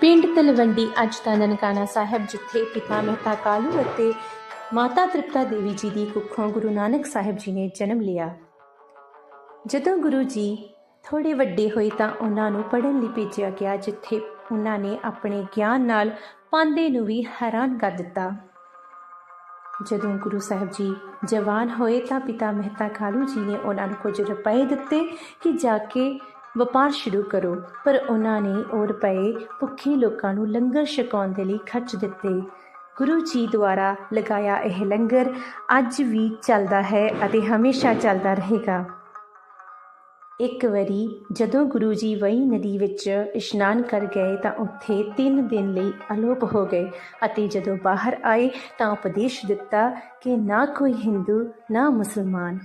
ਪਿੰਡ ਤਲਵੰਡੀ ਅੱਜ ਦਾ ਨਨਕਾਣਾ ਸਾਹਿਬ, ਜਿੱਥੇ ਪਿਤਾ ਮਹਿਤਾ ਕਾਲੂ ਅਤੇ ਮਾਤਾ ਤ੍ਰਿਪਤਾ ਦੇਵੀ ਜੀ ਦੀ ਕੁੱਖੋਂ ਗੁਰੂ ਨਾਨਕ ਸਾਹਿਬ ਜੀ ਨੇ ਜਨਮ ਲਿਆ। ਜਦੋਂ ਗੁਰੂ ਜੀ ਥੋੜੇ ਵੱਡੇ ਹੋਏ ਤਾਂ ਉਹਨਾਂ ਨੂੰ ਪੜ੍ਹਨ ਲਈ ਭੇਜਿਆ ਗਿਆ, ਜਿੱਥੇ ਉਹਨਾਂ ਨੇ ਆਪਣੇ ਗਿਆਨ ਨਾਲ ਪਾਂਦੇ ਨੂੰ ਵੀ ਹੈਰਾਨ ਕਰ ਦਿੱਤਾ। ਜਦੋਂ ਗੁਰੂ ਸਾਹਿਬ ਜੀ ਜਵਾਨ ਹੋਏ ਤਾਂ ਪਿਤਾ ਮਹਿਤਾ ਕਾਲੂ ਜੀ ਨੇ ਉਹਨਾਂ ਨੂੰ ਕੁਝ ਰੁਪਏ ਦਿੱਤੇ ਕਿ ਜਾ ਕੇ ਵਪਾਰ ਸ਼ੁਰੂ ਕਰੋ, ਪਰ ਉਹਨਾਂ ਨੇ ਉਹ ਰੁਪਏ ਭੁੱਖੇ ਲੋਕਾਂ ਨੂੰ ਲੰਗਰ ਛਕਾਉਣ ਦੇ ਲਈ ਖਰਚ ਦਿੱਤੇ। ਗੁਰੂ ਜੀ ਦੁਆਰਾ ਲਗਾਇਆ ਇਹ ਲੰਗਰ ਅੱਜ ਵੀ ਚੱਲਦਾ ਹੈ ਅਤੇ ਹਮੇਸ਼ਾ ਚੱਲਦਾ ਰਹੇਗਾ। ਇੱਕ ਵਾਰੀ ਜਦੋਂ ਗੁਰੂ ਜੀ ਵਈ ਨਦੀ ਵਿੱਚ ਇਸ਼ਨਾਨ ਕਰ ਗਏ ਤਾਂ ਉੱਥੇ 3 ਦਿਨ ਲਈ ਅਲੋਪ ਹੋ ਗਏ ਅਤੇ ਜਦੋਂ ਬਾਹਰ ਆਏ ਤਾਂ ਉਪਦੇਸ਼ ਦਿੱਤਾ ਕਿ ਨਾ ਕੋਈ ਹਿੰਦੂ, ਨਾ ਮੁਸਲਮਾਨ।